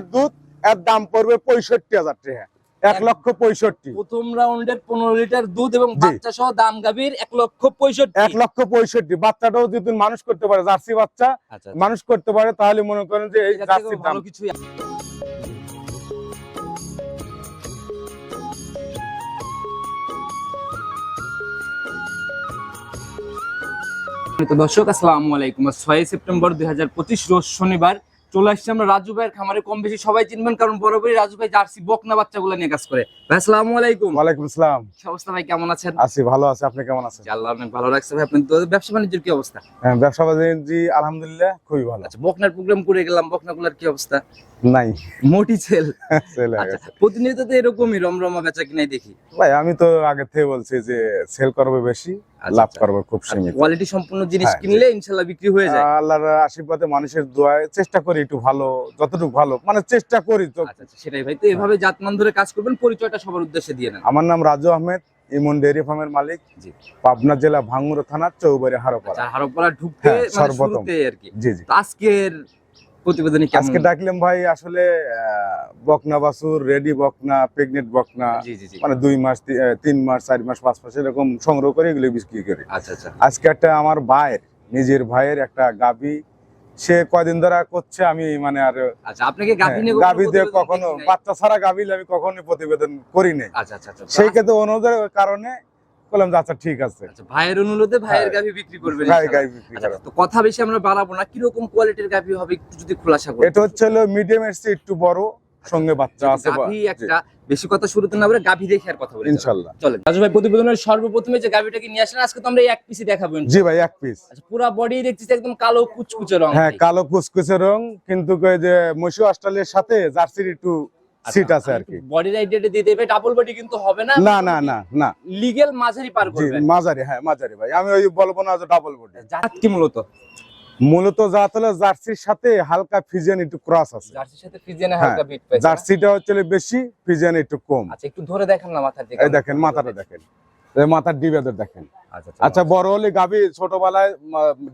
Litre দুধ এর দাম পড়বে পঁয়ষট্টি হাজার টাকা। এক লক্ষ পঁয়ষট্টি। প্রথম রাউন্ডের পনেরো লিটার দুধ এবং বাচ্চা সহ দাম গাভীর এক লক্ষ পঁয়ষট্টি। এক লক্ষ পঁয়ষট্টি। বাচ্চাটাও যদি মানুষ করতে পারে জার্সি বাচ্চা আচ্ছা মানুষ করতে পারে তাহলে মনে করেন যে এই জার্সির দাম। তো দর্শক আসসালামু আলাইকুম। ছয় সেপ্টেম্বর দুই হাজার পঁচিশ রোজ শনিবার। চলে আসছি আমরা রাজু ভাইয়ের খামারে কম বেশি সবাই চিনবেন কারণ বরাবরই রাজু ভাই জার্সি বকনা বাচ্চাগুলো নিয়ে কাজ করে। ভাই আসসালামু আলাইকুম। ওয়ালাইকুম আসসালাম। কি অবস্থা ভাই কেমন আছেন? আছি ভালো আছে আপনি কেমন আছেন? আল্লাহ অনেক ভালো রাখছে ভাই আপনার ব্যবসা বাণিজ্যের কি অবস্থা? হ্যাঁ, ব্যবসা বাণিজ্য আলহামদুলিল্লাহ খুবই ভালো। আচ্ছা বকনার প্রোগ্রাম করে গেলাম বকনাগুলার কি অবস্থা? নাই। মোটি সেল আচ্ছা প্রতিনিয়ত তো এরকমই রমরমা বেচা কিনাই দেখি। ভাই আমি তো আগে থেকে বলছি যে সেল করবে বেশি। লাভ আচ্ছা। করবে খুব সীমিত। কোয়ালিটি সম্পূর্ণ জিনিস হ্যাঁ, কিনলে ইনশাল্লাহ বিক্রি হয়ে যায়। আল্লাহর আশীর্বাদে মানুষের দোয়ায় চেষ্টা করি একটু ভালো যতটুকু ভালো মানে চেষ্টা করি তো। আচ্ছা আচ্ছা, সেটাই ভাই। তো এভাবে জাতমান ধরে কাজ করবেন পরিচয়টা সবার উদ্দেশ্যে দিয়ে নেন। আমার নাম রাজু আহমেদ ইমন ডেয়ারি ফার্মের মালিক জি। পাবনা জেলা ভাঙ্গুরা থানা চৌবাড়ি হারোপাড়া। আচ্ছা হারোপাড়া ঢুকতে হ্যাঁ, মানে সর্বপ্রথম। আজকের প্রতিবেদনে আজকে ডাকলাম ভাই আসলে বকনা বাসুর রেডি বকনা প্রেগনেন্ট বকনা মানে দুই মাস তিন মাস চার মাস পাঁচ মাস এরকম সংগ্রহ করে এগুলো বিক্রি করি। আচ্ছা আচ্ছা। আজকে একটা আমার ভাইয়ের নিজের ভাইয়ের একটা গাবি সে কয়দিন ধরে করছে আমি মানে আর আচ্ছা গাভী গাবি দিয়ে কখনো বাচ্চা ছাড়া গাবি আমি কখনো প্রতিবেদন করি নাই। সেই ক্ষেত্রে অনুরোধের কারণে বললাম যে আচ্ছা ঠিক আছে। আচ্ছা ভাইয়ের অনুরোধে ভাইয়ের হ্যাঁ। গাভী বিক্রি করবেন। গাই বিক্রি আচ্ছা, তো কথা বেশি আমরা বাড়াবো না। কীরকম কোয়ালিটির গাভী হবে একটু যদি খোলাসা করি এটা হচ্ছে হলো মিডিয়াম এর চেয়ে একটু বড় সঙ্গে বাচ্চা আছে গাভী একটা বেশি কথা শুরুতে না বলে গাভী দেখে আর কথা বলি। ইনশাল্লাহ চলে রাজু ভাই প্রতিবেদনের সর্বপ্রথমে যে গাভীটাকে নিয়ে আসলেন আজকে তো আমরা এক পিসি দেখাবো। জি ভাই এক পিস আচ্ছা পুরো বডি দেখছিস একদম কালো কুচকুচে রং হ্যাঁ কালো কুচকুচে রং কিন্তু যে মসু অস্ট্রেলিয়ার সাথে জার্সির একটু সিট আছে আর কি। বডি দিয়ে দেবে ডাবল বডি কিন্তু হবে না। না না না না। লিগ্যাল মাঝারি পার করবে। মাঝারি হ্যাঁ মাঝারি ভাই। আমি ওই বলব না যে ডাবল বডি জাত কি মূলত? মূলত জাত হলো জার্সির সাথে হালকা ফিজিয়ান একটু ক্রস আছে। জার্সির সাথে ফিজিয়ানে হ্যাঁ, হালকা বিট পাইছে জার্সিটা হচ্ছে বেশি ফিজিয়ান একটু কম। আচ্ছা একটু ধরে দেখেন না মাথার দিকে। এই দেখেন মাথাটা দেখেন। মাথার ডিবেদের দেখেন। আচ্ছা আচ্ছা বড় হলে গাবি ছোটবেলায়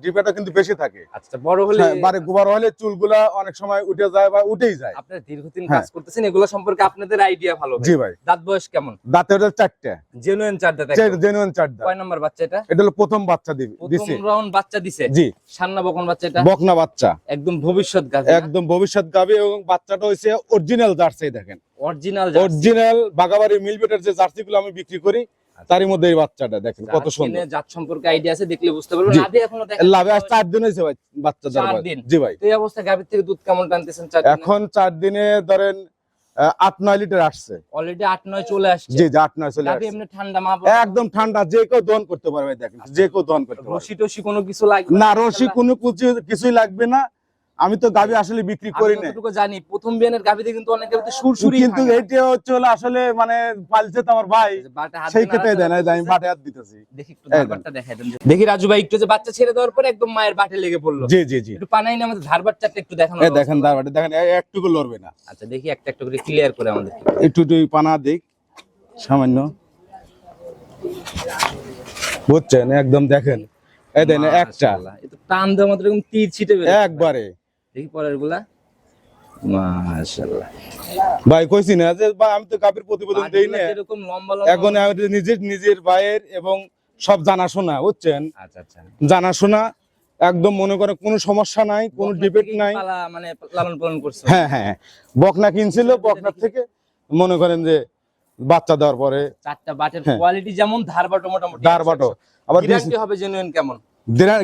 ডিবেটা কিন্তু বেশি থাকে। আচ্ছা বড় হলে হ্যাঁ, মানে বড় হলে চুলগুলা অনেক সময় উঠে যায় বা উঠেই যায়। আপনারা দীর্ঘদিন হ্যাঁ। কাজ করতেছেন এগুলো সম্পর্কে আপনাদের আইডিয়া ভালো জি ভাই। দাঁত বয়স কেমন? দাঁতে চারটে। জেনুইন চার দাঁত জেনুইন চার কয় নাম্বার বাচ্চা এটা? এটা হলো প্রথম বাচ্চা দিবি প্রথম দিছে। রাউন্ড বাচ্চা দিছে? জি। সান্না বকন বাচ্চা এটা? বকনা বাচ্চা। একদম ভবিষ্যৎ একদম ভবিষ্যৎ গাবি এবং বাচ্চাটা হইছে অরিজিনাল জার্সি দেখেন। অরিজিনাল অরিজিনাল বাগাবাড়ি মিলবেটের যে জার্সি গুলো আমি বিক্রি করি আচ্ছা। তারই মধ্যে এই বাচ্চাটা দেখেন কত সুন্দর। জাত সম্পর্কে আইডিয়া আছে দেখলে বুঝতে পারবেন। এখনও দেখেন লাভে আজ চার দিন হয়েছে ভাই বাচ্চা চার দিন? জি ভাই। এই গাভীর থেকে দুধ কেমন টানতেছেন চার এখন চার দিনে ধরেন আহ, আট নয় লিটার আসছে। অলরেডি আট নয় চলে আসছে। জি জি আট নয় চলে গাভী আসছে। এমনি ঠান্ডা মা একদম ঠান্ডা যে কেউ দহন করতে পারবে দেখেন যে কেউ দহন করতে পারবে। রশি টসি কোনো কিছু লাগবে না। রসি কোনো কিছু- কিছুই লাগবে না। আমি তো গাবি আসলে বিক্রি করি না জানি প্রথম বিয়ানের গাভীতে কিন্তু অনেক গাভীতে সুরসুরি কিন্তু এইটা হচ্ছে হলো আসলে মানে পালছে তো আমার ভাই। সেই ক্ষেত্রে দেয় না এই যে আমি বাটে হাত দিতেছি। দেখি একটু ধারবারটা দেখাই দেন। দেখি রাজু ভাই একটু যে বাচ্চা ছেড়ে দেওয়ার পরে একদম মায়ের বাটে লেগে পড়ল। জি জি জি। একটু পানাই না আমাদের ধারবার চারটা একটু দেখানো এই দেখেন দাঁড়াতে দেখেন এই একটুকু লড়বে না। আচ্ছা দেখি একটা একটা করে ক্লিয়ার করে আমাদের একটু একটু পানা দিক সামান্য। বুঝছেন? একদম দেখেন। এই দেন একটা। মাশাআল্লাহ, এ টান দেওয়ার মতো এরকম তীর ছিটে একবারে। দেখি পরেরগুলা মাশাআল্লাহ। ভাই কইছি না যে ভাই আমি তো কাপের প্রতিবেদন দেই না। পাটগুলা লম্বা লম্বা এখন আমি নিজের নিজের ভাইয়ের এবং সব জানাশোনা বুঝছেন? আচ্ছা আচ্ছা। জানাশোনা একদম মনে করে কোনো সমস্যা নাই কোনো বকনা ডিবেট নাই। মানে লালন পালন করছে? হ্যাঁ হ্যাঁ বকনা কিনছিল বকনার থেকে। মনে করেন যে বাচ্চা দেওয়ার পরে। চারটা বাটের হ্যাঁ। কোয়ালিটি যেমন ধারবাটো মোটামুটি দারবাটো আবার গ্যারান্টি হবে জেনুইন কেমন?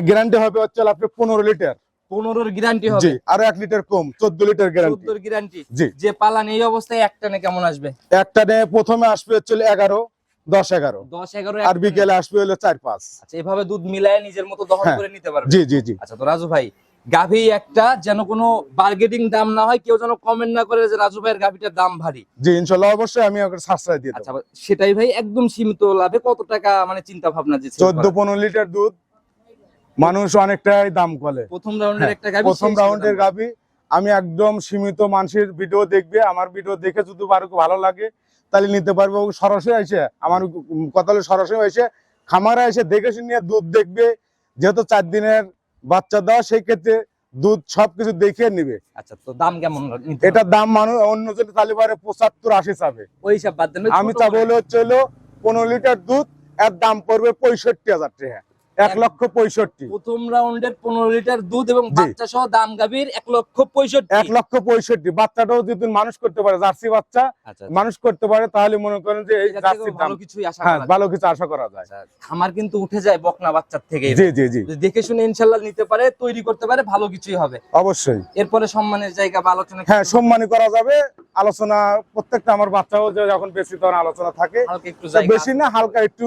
গ্যারান্টি হবে হচ্ছে আপনি পনেরো লিটার পনেরোর গ্যারান্টি হবে। আরও এক লিটার কম চোদ্দ লিটার গ্যারান্টি চোদ্দোর গ্যারান্টি জি। যে পালান এই অবস্থায় একটানে কেমন আসবে? প্রথমে আসবে হচ্ছে এগারো দশ এগারো। দশ এগারো আর বিকেলে আসবে হলো চার পাঁচ। আচ্ছা এভাবে দুধ মিলায় নিজের মতো দহন হ্যাঁ। করে নিতে পারবে। জি জি জি। আচ্ছা তো রাজু ভাই গাভী একটা যেন কোনো বার্গেটিং দাম না হয় কেউ যেন কমেন্ট না করে যে রাজু ভাইয়ের গাভীটার দাম ভারী। জি ইনশাল্লাহ অবশ্যই আমি ওকে সাশ্রয় দিয়ে আচ্ছা সেটাই ভাই একদম সীমিত লাভে কত টাকা মানে চিন্তা ভাবনা যে চোদ্দ পনেরো লিটার দুধ মানুষ অনেকটাই দাম বলে প্রথম রাউন্ডের হ্যাঁ, একটা গাভী প্রথম রাউন্ডের। গাবি আমি একদম সীমিত মানুষের ভিডিও দেখবে আমার ভিডিও দেখে যদি কারও ভালো লাগে তাহলে নিতে পারবে। সরাসরি এসে আমার কথা সরাসরি এসে খামারে এসে দেখে শুনে দুধ দেখবে। যেহেতু চার দিনের বাচ্চা দেওয়া সেই ক্ষেত্রে দুধ সবকিছু দেখিয়ে নিবে। আচ্ছা তো দাম কেমন এটার দাম মানুষ অন্য জন তাহলে পারে পঁচাত্তর আশি চাবে। ওই হিসাব বাদ দেন আমি চাবো হলো হচ্ছে হলো পনেরো লিটার দুধ এর দাম পড়বে পঁয়ষট্টি হাজার টাকা। এক লক্ষ পঁয়ষট্টি। প্রথম রাউন্ডের পনেরো লিটার দুধ এবং বাচ্চা সহ দাম গাভীর এক লক্ষ পঁয়ষট্টি। এক লক্ষ পঁয়ষট্টি। বাচ্চাটাও যদি মানুষ করতে পারে জার্সি বাচ্চা আচ্ছা মানুষ করতে পারে তাহলে মনে করেন যে এই জার্সির দাম। হ্যাঁ। ভালো কিছু আশা করা যায়। আচ্ছা, খামার কিন্তু উঠে যায় বকনা বাচ্চার থেকে। জি জি জি। দেখে শুনে ইনশাল্লাহ নিতে পারে তৈরি করতে পারে ভালো কিছুই হবে। অবশ্যই। এরপরে সম্মানের জায়গা বা আলোচনা হ্যাঁ সম্মানী করা যাবে। আলোচনা প্রত্যেকটা আমার বাচ্চাও যখন বেশি তখন আলোচনা থাকে। একটু বেশি না হালকা একটু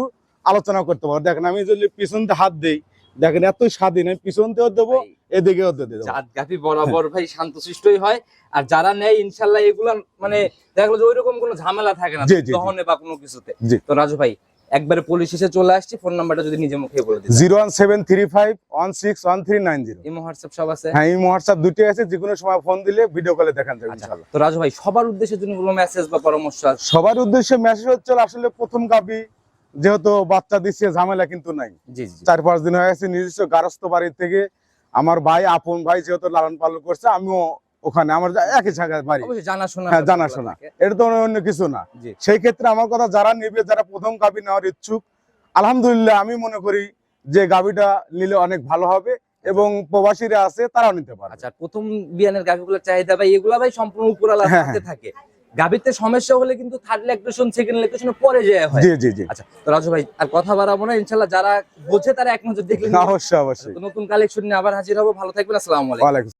আলোচনা করতে পারব। দেখেন আমি যদি পিছন হাত দেই দেখেন এত স্বাধীন আমি পিছন দেবো এদিকেও দেবো। জাত গাভী বরাবর ভাই শান্তশিষ্টই হয়। আর যারা নেয় ইনশাল্লাহ এগুলা মানে দেখা গেলো যে ওইরকম কোনো ঝামেলা থাকে না। দহনে বা কোনো কিছুতে। তো রাজু ভাই একবারে পুলিশ এসে চলে আসছি ফোন নাম্বারটা যদি নিজে মুখে বলে দিন zero one seven three five one six one three nine zero. Imo WhatsApp সব আছে? হ্যাঁ এই হোয়াটসঅ্যাপ দুটি আছে যে কোনো সময় ফোন দিলে ভিডিও কলে দেখান যাবে তো রাজু ভাই সবার উদ্দেশ্যে কোনো মেসেজ বা পরামর্শ আছে? সবার উদ্দেশ্যে মেসেজ হচ্ছে আসলে প্রথম গাবি যেহেতু বাচ্চা দিচ্ছে ঝামেলা কিন্তু নাই। চার পাঁচ দিন হয়ে গেছে নিজস্ব গারস্থ বাড়ি থেকে আমার ভাই আপন ভাই যেহেতু লালন পালন করছে আমিও ওখানে আমার একই জায়গায় বাড়ি। জানাশোনা হ্যাঁ জানাশোনা। এটা তো অন্য কিছু না। সেই ক্ষেত্রে আমার কথা যারা নেবে যারা প্রথম গাবি নেওয়ার ইচ্ছুক আলহামদুলিল্লাহ আমি মনে করি যে গাবিটা নিলে অনেক ভালো হবে এবং প্রবাসীরা আছে তারাও নিতে পারে আচ্ছা প্রথম বিয়ানের গাভিগুলোর চাহিদা ভাই এগুলা ভাই সম্পূর্ণ উপরালা হ্যাঁ, থাকে। গাভিতে সমস্যা হলে কিন্তু থার্ড ল্যাকটেশন সেকেন্ড ল্যাকটেশন পরে যায় হয়। জি জি জি। আচ্ছা তো রাজু ভাই আর কথা বাড়াবো না ইনশাআল্লাহ যারা বোঝে তারা এক নজর দেখলেন। অবশ্যই অবশ্যই। নতুন কালেকশন নিয়ে আবার হাজির হব। ভালো থাকবেন আসসালামু আলাইকুম।